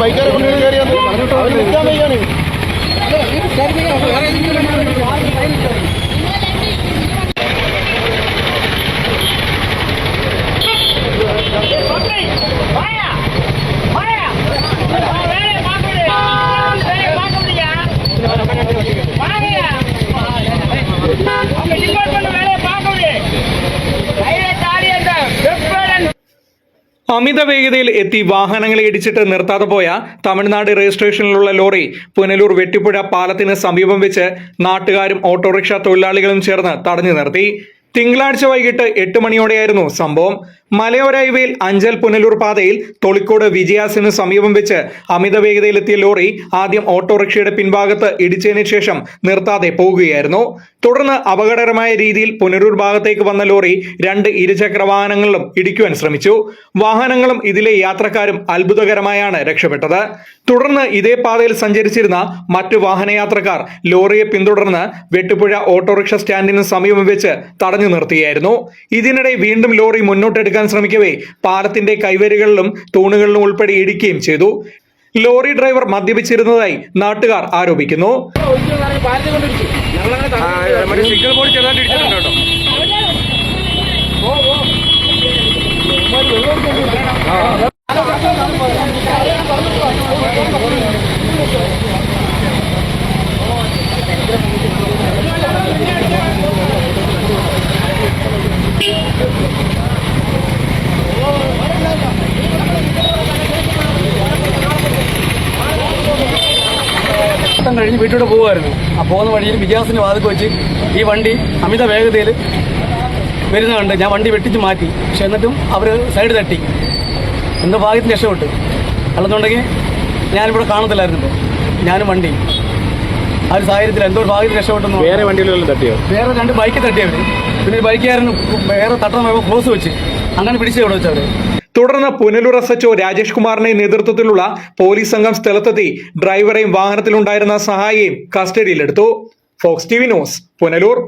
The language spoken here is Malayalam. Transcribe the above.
ബൈക്കാരെ കൊണ്ട് കയറിയാൽ നിൽക്കാൻ വയ്യാണ് வாயா അമിത വേഗതയിൽ എത്തി വാഹനങ്ങളെ ഇടിച്ചിട്ട് നിർത്താതെ പോയ തമിഴ്നാട് രജിസ്ട്രേഷനിലുള്ള ലോറി പുനലൂർ വെട്ടിപ്പുഴ പാലത്തിന് സമീപം വെച്ച് നാട്ടുകാരും ഓട്ടോറിക്ഷ തൊഴിലാളികളും ചേർന്ന് തടഞ്ഞു നിർത്തി. തിങ്കളാഴ്ച വൈകിട്ട് എട്ട് മണിയോടെയായിരുന്നു സംഭവം. മലയോര ഹൈവേയിൽ അഞ്ചൽ പുനലൂർ പാതയിൽ തൊളിക്കോട് വിജയാസിന് സമീപം വെച്ച് അമിത വേഗതയിലെത്തിയ ലോറി ആദ്യം ഓട്ടോറിക്ഷയുടെ പിൻഭാഗത്ത് ഇടിച്ചതിന് ശേഷം നിർത്താതെ പോകുകയായിരുന്നു. തുടർന്ന് അപകടകരമായ രീതിയിൽ പുനലൂർ ഭാഗത്തേക്ക് വന്ന ലോറി രണ്ട് ഇരുചക്ര വാഹനങ്ങളിലും ഇടിക്കുവാൻ ശ്രമിച്ചു. വാഹനങ്ങളും ഇതിലെ യാത്രക്കാരും അത്ഭുതകരമായാണ് രക്ഷപ്പെട്ടത്. തുടർന്ന് ഇതേ പാതയിൽ സഞ്ചരിച്ചിരുന്ന മറ്റു വാഹനയാത്രക്കാർ ലോറിയെ പിന്തുടർന്ന് വെട്ടുപുഴ ഓട്ടോറിക്ഷ സ്റ്റാൻഡിന് സമീപം വെച്ച് തടഞ്ഞു നിർത്തിയായിരുന്നു. ഇതിനിടെ വീണ്ടും ലോറി മുന്നോട്ടെടുക്കാൻ ശ്രമിക്കവേ. പാലത്തിന്റെ കൈവരികളിലും തൂണുകളിലും ഉൾപ്പെടെ ഇടിക്കുകയും ചെയ്തു. ലോറി ഡ്രൈവർ മദ്യപിച്ചിരുന്നതായി നാട്ടുകാർ ആരോപിക്കുന്നു. ഓട്ടം കഴിഞ്ഞ് വീട്ടിലൂടെ പോകുമായിരുന്നു ആ പോകുന്ന വഴിയിൽ വിജയാസിന്റെ വാതിൽ വെച്ച് ഈ വണ്ടി അമിത വേഗതയിൽ വരുന്ന കണ്ട് ഞാൻ വണ്ടി വെട്ടിച്ച് മാറ്റി. പക്ഷെ എന്നിട്ടും അവർ സൈഡ് തട്ടി. എന്തോ ഭാഗ്യത്തിന് രക്ഷപ്പെട്ടു. അല്ലെന്നുണ്ടെങ്കിൽ ഞാനിവിടെ കാണത്തില്ലായിരുന്നു ഞാനും വണ്ടി. ആ ഒരു സാഹചര്യത്തിൽ എന്തോ ഒരു ഭാഗ്യത്തിന് രക്ഷപ്പെട്ടു വേറെ വണ്ടികളിലും തട്ടിയോ? വേറെ രണ്ട് ബൈക്ക് തട്ടിയവർ പിന്നെ ഒരു ബൈക്കുകാരന് വേറെ തട്ടണം ക്ലോസ് വെച്ച്. അങ്ങനെ പിടിച്ചു ഇവിടെ വെച്ചവർ തുടർന്ന് പുനലൂർ എസ് എച്ച്ഒ രാജേഷ് കുമാറിന്റെ നേതൃത്വത്തിലുള്ള പോലീസ് സംഘം സ്ഥലത്തെത്തി ഡ്രൈവറെയും വാഹനത്തിലുണ്ടായിരുന്ന സഹായിയെയും കസ്റ്റഡിയിലെടുത്തു. Fox T V news Punalur.